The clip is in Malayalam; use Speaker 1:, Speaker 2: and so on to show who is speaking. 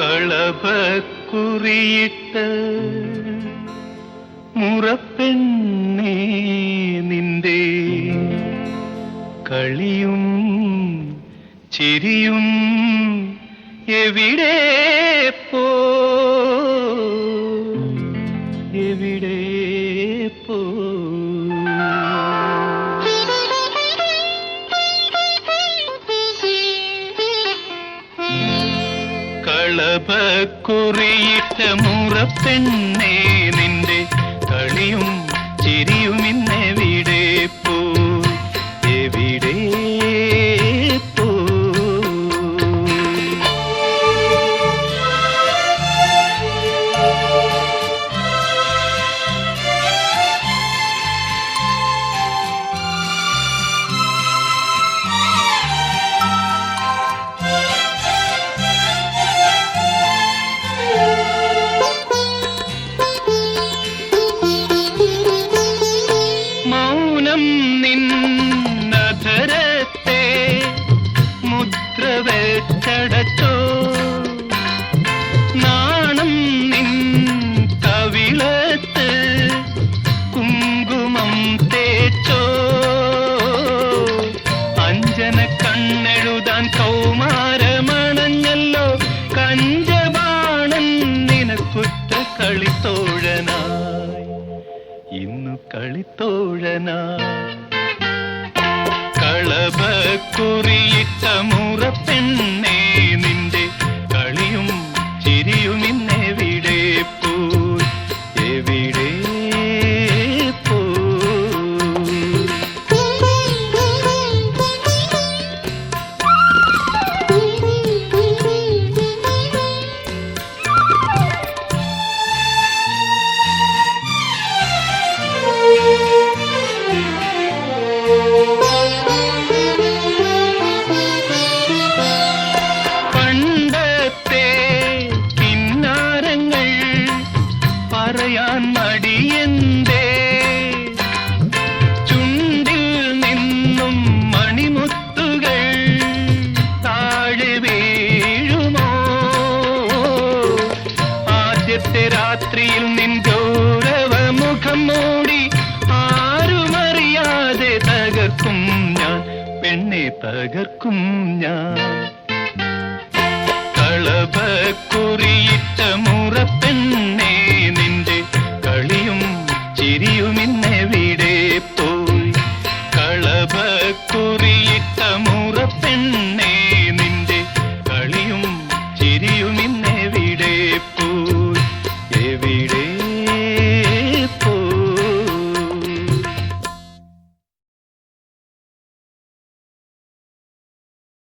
Speaker 1: കളഭക്കുറിയിട്ട് മുറപ്പെണ്ണേ നിന്റെ കളിയും ചിരിയും എവിടെ പോ? എവിടെ പോ? കളഭക്കുറിയിട്ട മുറപ്പെണ്ണേ നിന്റെ കളിയും ചിരിയും വെച്ചടച്ചോ നാണം നിൻ കവിളത്ത് കുങ്കുമം തേച്ചോ? അഞ്ജന കണ്ണെഴുതാൻ കൗമാരമണഞ്ഞല്ലോ. കഞ്ചബാണൻ നിനക്കുറ്റ കളിത്തോഴനായി. ഇന്നു കളിത്തോഴനായി. കളഭക്കുറിയിട്ട മുറപ്പെണ്ണേ. പറയാൻ മടിയന്തേ ചുണ്ടിൽ നിന്നും മണിമുത്തുകൾ താഴെ വീഴുമോ? ആദ്യത്തെ രാത്രിയിൽ നിൻ ഗൗരവ മുഖം മൂടി ആരുമറിയാതെ തകർക്കും ഞാൻ പെണ്ണെ തകർക്കും ഞാൻ. കളഭക്കുറിയിട്ട